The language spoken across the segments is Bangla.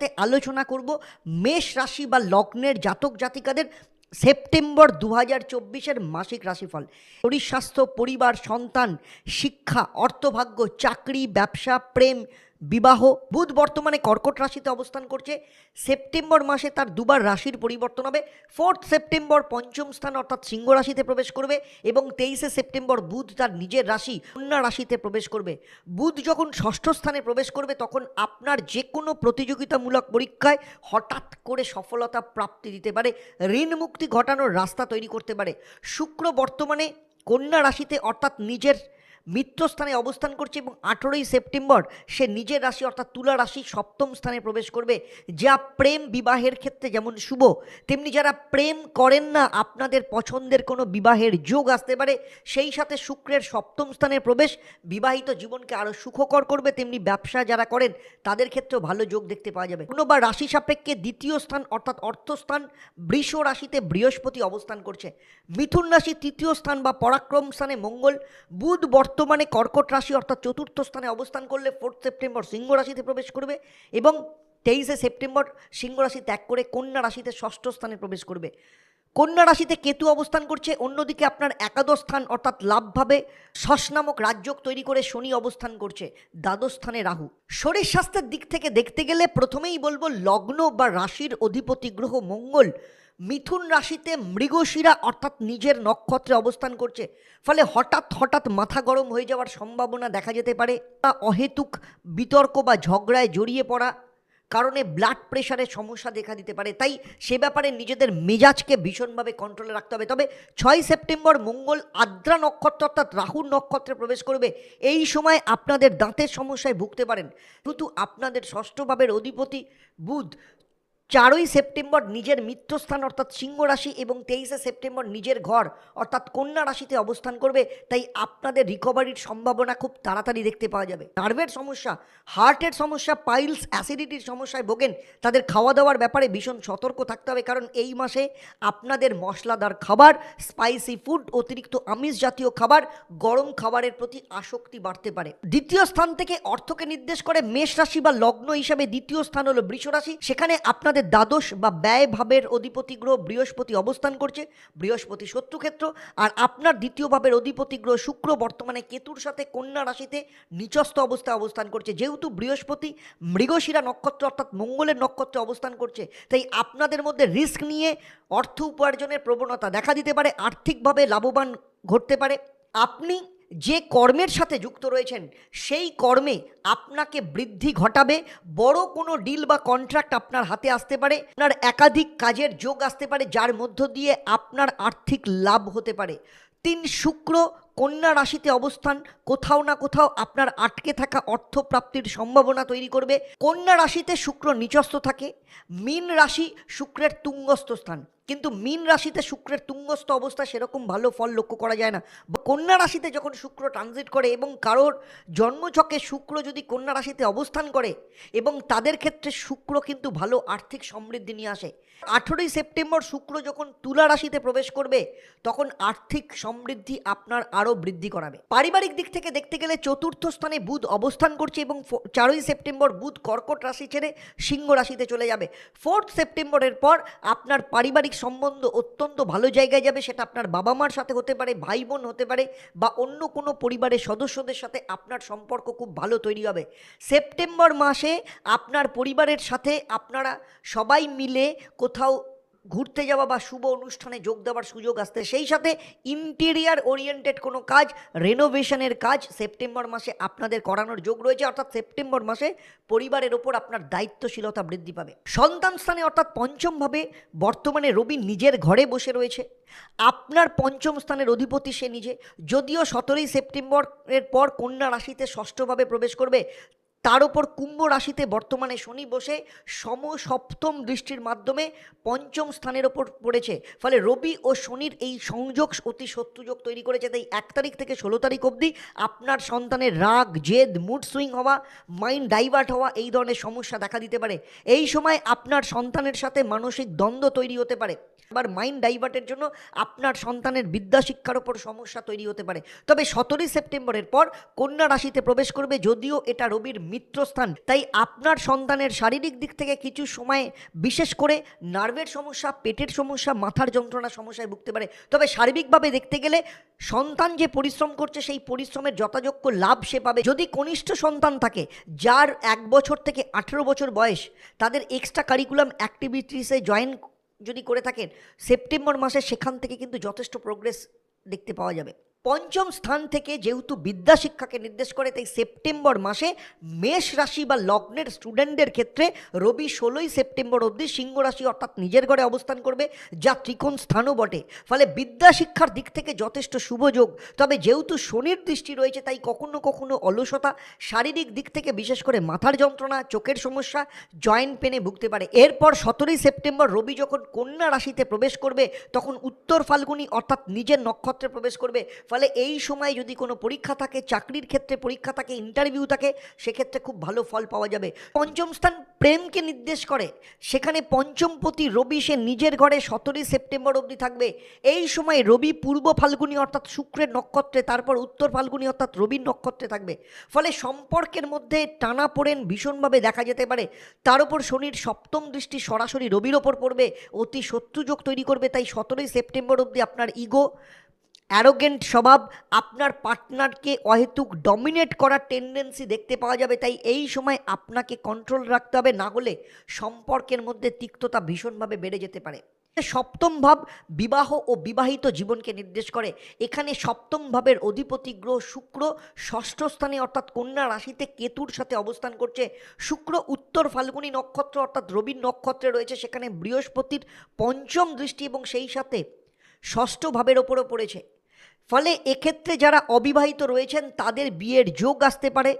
সাথে আলোচনা করব মেষ রাশি বা লগ্নের জাতক জাতিকাদের সেপ্টেম্বর দু হাজার চব্বিশের মাসিক রাশিফল। শরীর স্বাস্থ্য, পরিবার, সন্তান, শিক্ষা, অর্থভাগ্য, চাকরি, ব্যবসা, প্রেম বিবাহ, বুধ বর্তমানে কর্কট রাশিতে অবস্থান করছে। সেপ্টেম্বর মাসে তার দুবার রাশির পরিবর্তন হবে। ফোর্থ সেপ্টেম্বর পঞ্চম স্থান অর্থাৎ সিংহ রাশিতে প্রবেশ করবে এবং তেইশে সেপ্টেম্বর বুধ তার নিজের রাশি কন্যা রাশিতে প্রবেশ করবে। বুধ যখন ষষ্ঠ স্থানে প্রবেশ করবে, তখন আপনার যে কোনো প্রতিযোগিতামূলক পরীক্ষায় হঠাৎ করে সফলতা প্রাপ্তি দিতে পারে। ঋণ মুক্তি ঘটানোর রাস্তা তৈরি করতে পারে। শুক্র বর্তমানে কন্যা রাশিতে অর্থাৎ নিজের মিত্রস্থানে অবস্থান করছে এবং আঠেরোই সেপ্টেম্বর সে নিজের রাশি অর্থাৎ তুলা রাশি সপ্তম স্থানে প্রবেশ করবে। যা প্রেম বিবাহের ক্ষেত্রে যেমন শুভ, তেমনি যারা প্রেম করেন না, আপনাদের পছন্দের কোনো বিবাহের যোগ আসতে পারে। সেই সাথে শুক্রের সপ্তম স্থানে প্রবেশ, বিবাহিত জীবনকে আরও সুখকর করবে। তেমনি ব্যবসা যারা করেন, তাদের ক্ষেত্রেও ভালো যোগ দেখতে পাওয়া যাবে। কোনো বা রাশি সাপেক্ষে দ্বিতীয় স্থান অর্থাৎ অর্থস্থান বৃষ রাশিতে বৃহস্পতি অবস্থান করছে। মিথুন রাশি তৃতীয় স্থান বা পরাক্রম স্থানে মঙ্গল, বুধ বর্তমানে কর্কট রাশি অর্থাৎ চতুর্থ স্থানে অবস্থান করলে ফোর্থ সেপ্টেম্বর সিংহ রাশিতে প্রবেশ করবে এবং তেইশে সেপ্টেম্বর সিংহ রাশি ত্যাগ করে কন্যা রাশিতে ষষ্ঠ স্থানে প্রবেশ করবে। কন্যা রাশিতে কেতু অবস্থান করছে, অন্যদিকে আপনার একাদশ স্থান অর্থাৎ লাভভাবে শস নামক রাজ্যক তৈরি করে শনি অবস্থান করছে, দ্বাদশ স্থানে রাহু। শরীর স্বাস্থ্যের দিক থেকে দেখতে গেলে প্রথমেই বলব লগ্ন বা রাশির অধিপতি গ্রহ মঙ্গল। মিথুন রাশিতে মৃগশিরা অর্থাৎ নিজের নক্ষত্রে অবস্থান করছে। ফলে হঠাৎ হঠাৎ মাথা গরম হয়ে যাওয়ার সম্ভাবনা দেখা যেতে পারে। বা অহেতুক বিতর্ক বা ঝগড়ায় জড়িয়ে পড়া কারণে ব্লাড প্রেশারের সমস্যা দেখা দিতে পারে। তাই সে ব্যাপারে নিজেদের মেজাজকে ভীষণভাবে কন্ট্রোলে রাখতে হবে। তবে ছয় সেপ্টেম্বর মঙ্গল আদ্রা নক্ষত্র অর্থাৎ রাহুর নক্ষত্রে প্রবেশ করবে। এই সময় আপনাদের দাঁতের সমস্যায় ভুগতে পারেন। কিন্তু আপনাদের ষষ্ঠ ভাবের অধিপতি বুধ চারই সেপ্টেম্বর নিজের মিত্রস্থান, অর্থাৎ সিংহ রাশি, এবং তেইশে সেপ্টেম্বর নিজের ঘর, অর্থাৎ কন্যা রাশিতে অবস্থান করবে। তাই আপনাদের রিকভারির সম্ভাবনা খুব তাড়াতাড়ি দেখতে পাওয়া যাবে। নার্ভের সমস্যা হার্টের সমস্যা পাইলস অ্যাসিডিটির সমস্যায় ভোগেন। তাদের খাওয়া দাওয়ার ব্যাপারে ভীষণ সতর্ক থাকতে হবে, কারণ এই মাসে আপনাদের মশলাদার খাবার স্পাইসি ফুড অতিরিক্ত আমিষ জাতীয় খাবার, গরম খাবারের প্রতি আসক্তি বাড়তে পারে। দ্বিতীয় স্থান থেকে অর্থকে নির্দেশ করে মেষ রাশি বা লগ্ন হিসাবে দ্বিতীয় স্থান হলো বৃষ রাশি। সেখানে আপনাদের দ্বাদশ বা ব্যয় ভাবের অধিপতি গ্রহ বৃহস্পতি অবস্থান করছে, বৃহস্পতি শত্রুক্ষেত্র। আর আপনার দ্বিতীয় ভাবের অধিপতি গ্রহ শুক্র, বর্তমানে কেতুর সাথে কন্যা রাশিতে নিচস্থ অবস্থায় অবস্থান করছে। যেহেতু বৃহস্পতি মৃগশিরা নক্ষত্র অর্থাৎ মঙ্গলের নক্ষত্রে অবস্থান করছে, তাই আপনাদের মধ্যে রিস্ক নিয়ে অর্থ উপার্জনের প্রবণতা দেখা দিতে পারে, আর্থিকভাবে লাভবান ঘটতে পারে। আপনি যে কর্মের সাথে যুক্ত রয়েছেন, সেই কর্মে আপনাকে বৃদ্ধি ঘটাবে, বড় কোনো ডিল বা কন্ট্রাক্ট আপনার হাতে আসতে পারে, আপনার একাধিক কাজের যোগ আসতে পারে, যার মধ্য দিয়ে আপনার আর্থিক লাভ হতে পারে। তিন শুক্র, কন্যা রাশিতে অবস্থান, কোথাও না কোথাও আপনার আটকে থাকা অর্থ প্রাপ্তির সম্ভাবনা তৈরি করবে। কন্যা রাশিতে শুক্র নিচস্থ থাকে, মীন রাশি শুক্রের তুঙ্গস্থ স্থান। কিন্তু মীন রাশিতে শুক্রের তুঙ্গস্থ অবস্থা সেরকম ভালো ফল লক্ষ্য করা যায় না। কন্যা রাশিতে যখন শুক্র ট্রানজিট করে এবং কারোর জন্মছকে শুক্র যদি কন্যা রাশিতে অবস্থান করে এবং তাদের ক্ষেত্রে শুক্র কিন্তু ভালো আর্থিক সমৃদ্ধি নিয়ে আসে আঠেরোই সেপ্টেম্বর শুক্র যখন তুলা রাশিতে প্রবেশ করবে, তখন আর্থিক সমৃদ্ধি আপনার আরও বৃদ্ধি করাবে। পারিবারিক দিক থেকে দেখতে গেলে চতুর্থ স্থানে বুধ অবস্থান করছে এবং চারই সেপ্টেম্বর বুধ কর্কট রাশি ছেড়ে সিংহ রাশিতে চলে যাবে। ফোর্থ সেপ্টেম্বরের পর আপনার পারিবারিক সম্বন্ধ অত্যন্ত ভালো জায়গায় যাবে, সেটা আপনার বাবা মার সাথে হতে পারে ভাই বোন হতে পারে, বা অন্য কোনো পরিবারের সদস্যদের সাথে আপনার সম্পর্ক খুব ভালো তৈরি হবে। সেপ্টেম্বর মাসে আপনার পরিবারের সাথে আপনারা সবাই মিলে কোথাও ঘুরতে যাওয়া বা শুভ অনুষ্ঠানে যোগ দেওয়ার সুযোগ আসতে, সেই সাথে ইন্টেরিয়ার ওরিয়েন্টেড কোনো কাজ রেনোভেশনের কাজ সেপ্টেম্বর মাসে আপনাদের করানোর যোগ রয়েছে, অর্থাৎ সেপ্টেম্বর মাসে পরিবারের ওপর আপনার দায়িত্বশীলতা বৃদ্ধি পাবে। সন্তান স্থানে অর্থাৎ পঞ্চমভাবে বর্তমানে রবি নিজের ঘরে বসে রয়েছে। আপনার পঞ্চম স্থানের অধিপতি সে নিজে। যদিও সতেরোই সেপ্টেম্বরের পর কন্যা রাশিতে ষষ্ঠভাবে প্রবেশ করবে তার ওপর কুম্ভ রাশিতে বর্তমানে শনি বসে সম সপ্তম দৃষ্টির মাধ্যমে পঞ্চম স্থানের ওপর পড়েছে। ফলে রবি ও শনির এই সংযোগ অতি শত্রুযোগ তৈরি করেছে। তাই এক তারিখ থেকে ষোলো তারিখ অবধি আপনার সন্তানের রাগ, জেদ মুড সুইং হওয়া মাইন্ড ডাইভার্ট হওয়া এই ধরনের সমস্যা দেখা দিতে পারে। এই সময় আপনার সন্তানের সাথে মানসিক দ্বন্দ্ব তৈরি হতে পারে। আবার মাইন্ড ডাইভার্টের জন্য আপনার সন্তানের বিদ্যা শিক্ষার ওপর সমস্যা তৈরি হতে পারে। তবে সতেরোই সেপ্টেম্বরের পর কন্যা রাশিতে প্রবেশ করবে। যদিও এটা রবির মিত্রস্থান। তাই আপনার সন্তানের শারীরিক দিক থেকে কিছু সময় বিশেষ করে নার্ভের সমস্যা, পেটের সমস্যা, মাথার যন্ত্রণা সমস্যায় ভুগতে পারে। তবে সার্বিকভাবে দেখতে গেলে সন্তান যে পরিশ্রম করছে, সেই পরিশ্রমের যথাযোগ্য লাভ সে পাবে। যদি কনিষ্ঠ সন্তান থাকে, যার এক বছর থেকে আঠেরো বছর বয়স, তাদের এক্সট্রা কারিকুলাম অ্যাক্টিভিটিসে জয়েন যদি করে থাকেন, সেপ্টেম্বর মাসে সেখান থেকে কিন্তু যথেষ্ট প্রোগ্রেস দেখতে পাওয়া যাবে। পঞ্চম স্থান থেকে যেহেতু বিদ্যা শিক্ষাকে নির্দেশ করে, তাই সেপ্টেম্বর মাসে মেষ রাশি বা লগ্নের স্টুডেন্টদের ক্ষেত্রে রবি ষোলোই সেপ্টেম্বর অবধি সিংহ রাশি অর্থাৎ নিজের ঘরে অবস্থান করবে, যা ত্রিকোণ স্থানও বটে। ফলে বিদ্যা শিক্ষার দিক থেকে যথেষ্ট শুভযোগ তবে যেহেতু শনির দৃষ্টি রয়েছে, তাই কখনো কখনো অলসতা, শারীরিক দিক থেকে বিশেষ করে মাথার যন্ত্রণা, চোখের সমস্যা, জয়েন্ট পেনে ভুগতে পারে। এরপর সতেরোই সেপ্টেম্বর রবি যখন কন্যা রাশিতে প্রবেশ করবে, তখন উত্তর ফাল্গুনি অর্থাৎ নিজের নক্ষত্রে প্রবেশ করবে। ফলে এই সময় যদি কোনো পরীক্ষা থাকে, চাকরির ক্ষেত্রে পরীক্ষা থাকে ইন্টারভিউ থাকে, সেক্ষেত্রে খুব ভালো ফল পাওয়া যাবে। পঞ্চম স্থান প্রেমকে নির্দেশ করে। সেখানে পঞ্চমপতি রবি, সে নিজের ঘরে সতেরোই সেপ্টেম্বর অবধি থাকবে। এই সময় রবি পূর্ব ফাল্গুনি, অর্থাৎ শুক্রের নক্ষত্রে, তারপর উত্তর ফাল্গুনি, অর্থাৎ রবির নক্ষত্রে থাকবে। ফলে সম্পর্কের মধ্যে টানা পড়েন ভীষণভাবে দেখা যেতে পারে। তার উপর শনির সপ্তম দৃষ্টি সরাসরি রবির ওপর পড়বে। অতি শত্রুযোগ তৈরি করবে, তাই সতেরোই সেপ্টেম্বর অবধি আপনার ইগো অ্যারোগেন্ট স্বভাব, আপনার পার্টনারকে অহেতুক ডমিনেট করার টেন্ডেন্সি দেখতে পাওয়া যাবে, তাই এই সময় আপনাকে কন্ট্রোল রাখতে হবে, না হলে সম্পর্কের মধ্যে তিক্ততা ভীষণভাবে বেড়ে যেতে পারে। সপ্তম ভাব বিবাহ ও বিবাহিত জীবনকে নির্দেশ করে। এখানে সপ্তম ভাবের অধিপতি গ্রহ শুক্র ষষ্ঠ স্থানে, অর্থাৎ কন্যা রাশিতে কেতুর সাথে অবস্থান করছে। শুক্র উত্তর ফাল্গুনী নক্ষত্র, অর্থাৎ রবির নক্ষত্রে রয়েছে, সেখানে বৃহস্পতির পঞ্চম দৃষ্টি এবং সেই সাথে ষষ্ঠ ভাবের ওপরও পড়েছে। ফলে এক্ষেত্রে যারা অবিবাহিত রয়েছেন তাদের বিয়ের যোগ আসতে পারে।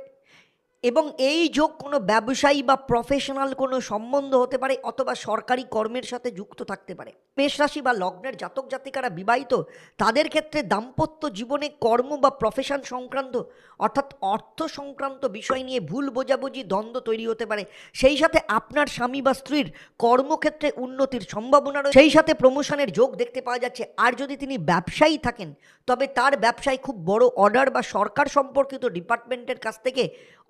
এবং এই যোগ কোনো ব্যবসায়ী বা প্রফেশনাল কোনো সম্বন্ধ হতে পারে অথবা সরকারি কর্মের সাথে যুক্ত থাকতে পারে। মেষ রাশি বা লগ্নের জাতক জাতিকারা বিবাহিত, তাদের ক্ষেত্রে দাম্পত্য জীবনে কর্ম বা প্রফেশন সংক্রান্ত অর্থাৎ অর্থ সংক্রান্ত বিষয় নিয়ে ভুল বোঝাবুঝি, দ্বন্দ্ব তৈরি হতে পারে। সেই সাথে আপনার স্বামী বা স্ত্রীর কর্মক্ষেত্রে উন্নতির সম্ভাবনা রয়েছে সেই সাথে প্রমোশনের যোগ দেখতে পাওয়া যাচ্ছে। আর যদি তিনি ব্যবসায়ী থাকেন, তবে তার ব্যবসায় খুব বড় অর্ডার বা সরকার সম্পর্কিত ডিপার্টমেন্টের কাছ থেকে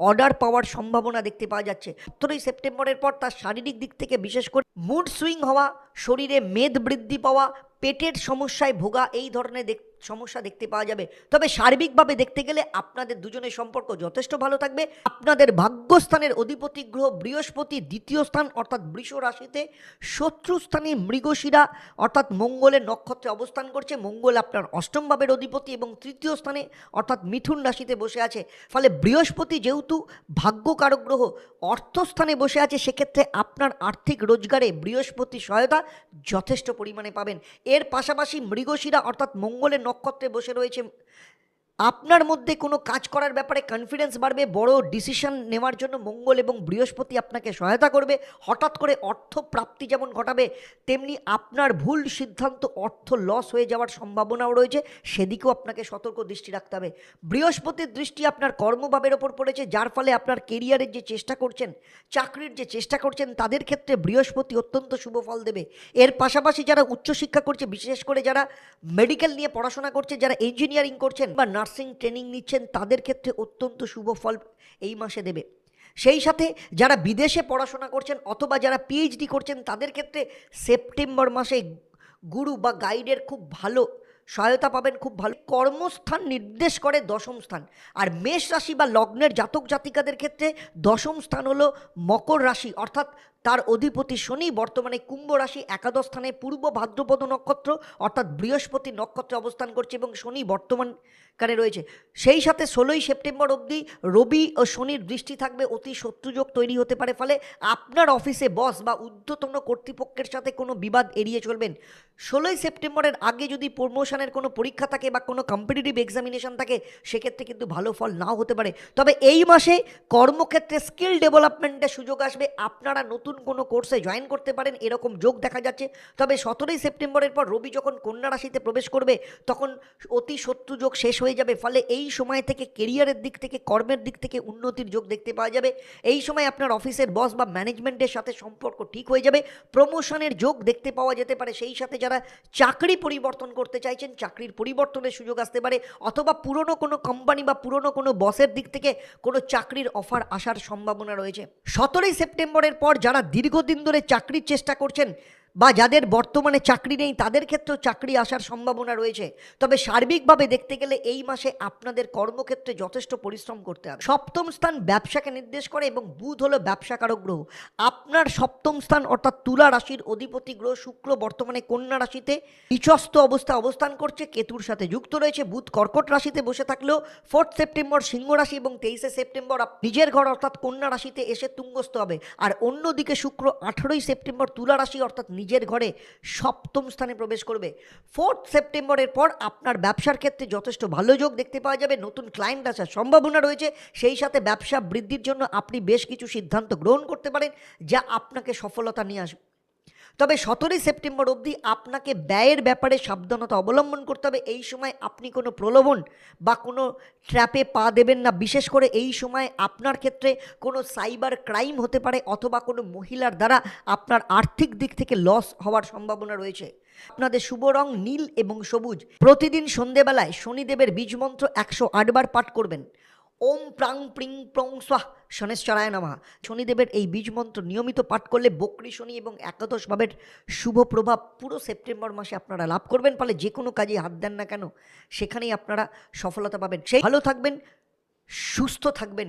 অর্ডার পাওয়ার সম্ভাবনা দেখতে পাওয়া যাচ্ছে। সতেরোই সেপ্টেম্বরের পর তার শারীরিক দিক থেকে বিশেষ করে মুড সুইং হওয়া, শরীরে মেদ বৃদ্ধি পাওয়া, পেটের সমস্যায় ভোগা এই ধরনের দেখ সমস্যা দেখতে পাওয়া যাবে। তবে সার্বিকভাবে দেখতে গেলে আপনাদের দুজনের সম্পর্ক যথেষ্ট ভালো থাকবে। আপনাদের ভাগ্যস্থানের অধিপতি গ্রহ বৃহস্পতি দ্বিতীয় স্থান অর্থাৎ বৃষ রাশিতে শত্রু স্থানে মৃগশিরা অর্থাৎ মঙ্গলের নক্ষত্রে অবস্থান করছে। মঙ্গল আপনার অষ্টম ভাবের অধিপতি এবং তৃতীয় স্থানে অর্থাৎ মিথুন রাশিতে বসে আছে। ফলে বৃহস্পতি যেহেতু ভাগ্যকারক গ্রহ অর্থস্থানে বসে আছে, সেক্ষেত্রে আপনার আর্থিক রোজগারে বৃহস্পতি সহায়তা যথেষ্ট পরিমাণে পাবেন। এর পাশাপাশি মৃগশিরা অর্থাৎ মঙ্গলের নক্ষত্রে বসে রয়েছে আপনার মধ্যে কোনো কাজ করার ব্যাপারে কনফিডেন্স বাড়বে, বড় ডিসিশন নেওয়ার জন্য মঙ্গল এবং বৃহস্পতি আপনাকে সহায়তা করবে, হঠাৎ করে অর্থ প্রাপ্তি যেমন ঘটাবে, তেমনি আপনার ভুল সিদ্ধান্ত, অর্থ লস হয়ে যাওয়ার সম্ভাবনাও রয়েছে, সেদিকেও আপনাকে সতর্ক দৃষ্টি রাখতে হবে। বৃহস্পতির দৃষ্টি আপনার কর্মভাবের ওপর পড়েছে, যার ফলে আপনার কেরিয়ারের যে চেষ্টা করছেন, চাকরির যে চেষ্টা করছেন, তাদের ক্ষেত্রে বৃহস্পতি অত্যন্ত শুভ ফল দেবে। এর পাশাপাশি যারা উচ্চশিক্ষা করছে, বিশেষ করে যারা মেডিকেল নিয়ে পড়াশোনা করছে, যারা ইঞ্জিনিয়ারিং করছেন বা নার্সিং ট্রেনিং নিচ্ছেন, তাদের ক্ষেত্রে অত্যন্ত শুভ ফল এই মাসে দেবে। সেই সাথে যারা বিদেশে পড়াশোনা করছেন অথবা যারা পিএইচডি করছেন, তাদের ক্ষেত্রে সেপ্টেম্বর মাসে গুরু বা গাইডের খুব ভালো সহায়তা পাবেন, খুব ভালো কর্মস্থান নির্দেশ করে দশম স্থান। আর মেষ রাশি বা লগ্নের জাতক জাতিকাদের ক্ষেত্রে দশম স্থান হলো মকর রাশি, অর্থাৎ তার অধিপতি শনি বর্তমানে কুম্ভ রাশি একাদশ স্থানে পূর্ব ভাদ্রপদ নক্ষত্র, অর্থাৎ বৃহস্পতি নক্ষত্রে অবস্থান করছে এবং শনি বর্তমানকালে রয়েছে। সেই সাথে ষোলোই সেপ্টেম্বর অবধি রবি ও শনির দৃষ্টি থাকবে, অতি শত্রুযোগ তৈরি হতে পারে। ফলে আপনার অফিসে বস বা ঊর্ধ্বতন কর্তৃপক্ষের সাথে কোনো বিবাদ এড়িয়ে চলবেন। ষোলোই সেপ্টেম্বরের আগে যদি প্রমোশনের কোনো পরীক্ষা থাকে বা কোনো কম্পিটিটিভ এক্সামিনেশন থাকে, সেক্ষেত্রে কিন্তু ভালো ফল নাও হতে পারে। তবে এই মাসে কর্মক্ষেত্রে স্কিল ডেভেলপমেন্টের সুযোগ আসবে। আপনারা নতুন নতুন কোনো কোর্সে জয়েন করতে পারেন, এরকম যোগ দেখা যাচ্ছে। তবে সতেরোই সেপ্টেম্বরের পর রবি যখন কন্যা রাশিতে প্রবেশ করবে, তখন অতি শত্রু যোগ শেষ হয়ে যাবে। ফলে এই সময় থেকে কেরিয়ারের দিক থেকে, কর্মের দিক থেকে উন্নতির যোগ দেখতে পাওয়া যাবে। এই সময় আপনার অফিসের বস বা ম্যানেজমেন্টের সাথে সম্পর্ক ঠিক হয়ে যাবে। প্রমোশনের যোগ দেখতে পাওয়া যেতে পারে। সেই সাথে যারা চাকরি পরিবর্তন করতে চাইছেন, চাকরির পরিবর্তনের সুযোগ আসতে পারে। অথবা পুরনো কোনো কোম্পানি বা পুরনো কোনো বসের দিক থেকে কোনো চাকরির অফার আসার সম্ভাবনা রয়েছে। সতেরোই সেপ্টেম্বরের পর যারা দীর্ঘদিন ধরে চাকরির চেষ্টা করছেন বা যাদের বর্তমানে চাকরি নেই, তাদের ক্ষেত্রেও চাকরি আসার সম্ভাবনা রয়েছে। তবে সার্বিকভাবে দেখতে গেলে এই মাসে আপনাদের কর্মক্ষেত্রে যথেষ্ট পরিশ্রম করতে হবে। সপ্তম স্থান ব্যবসাকে নির্দেশ করে এবং বুধ হলো ব্যবসাকারক গ্রহ। আপনার সপ্তম স্থান অর্থাৎ তুলা রাশির অধিপতি গ্রহ শুক্র বর্তমানে কন্যা রাশিতে নিচস্থ অবস্থা অবস্থান করছে, কেতুর সাথে যুক্ত রয়েছে, বুধ কর্কট রাশিতে বসে থাকলেও ফোর্থ সেপ্টেম্বর সিংহ রাশি এবং তেইশে সেপ্টেম্বর নিজের ঘর অর্থাৎ কন্যা রাশিতে এসে তুঙ্গস্থ হবে। আর অন্যদিকে শুক্র আঠেরোই সেপ্টেম্বর তুলা রাশি অর্থাৎ নিজের ঘরে সপ্তম স্থানে প্রবেশ করবে। ফোর্থ সেপ্টেম্বরের পর আপনার ব্যবসার ক্ষেত্রে যথেষ্ট ভালো যোগ দেখতে পাওয়া যাবে। নতুন ক্লায়েন্ট আসার সম্ভাবনা রয়েছে। সেই সাথে ব্যবসা বৃদ্ধির জন্য আপনি বেশ কিছু সিদ্ধান্ত গ্রহণ করতে পারেন, যা আপনাকে সফলতা নিয়ে আসবে তবে সতেরোই সেপ্টেম্বর অবধি আপনাকে ব্যয়ের ব্যাপারে সাবধানতা অবলম্বন করতে হবে। এই সময় আপনি কোনো প্রলোভন বা কোনো ট্র্যাপে পা দেবেন না। বিশেষ করে এই সময় আপনার ক্ষেত্রে কোনো সাইবার ক্রাইম হতে পারে অথবা কোনো মহিলার দ্বারা আপনার আর্থিক দিক থেকে লস হওয়ার সম্ভাবনা রয়েছে। আপনাদের শুভ রং নীল এবং সবুজ। প্রতিদিন সন্ধেবেলায় শনিদেবের বীজমন্ত্র একশো আটবার পাঠ করবেন। ওম প্রাং প্রিং প্রং স্বাহ শনেশ্বরায় নামা। শনিদেবের এই বীজ মন্ত্র নিয়মিত পাঠ করলে বকরি শনি এবং একাদশ ভাবের শুভ প্রভাব পুরো সেপ্টেম্বর মাসে আপনারা লাভ করবেন। ফলে যে কোনো কাজে হাত দেন না কেন, সেখানেই আপনারা সফলতা পাবেন। সেই ভালো থাকবেন, সুস্থ থাকবেন।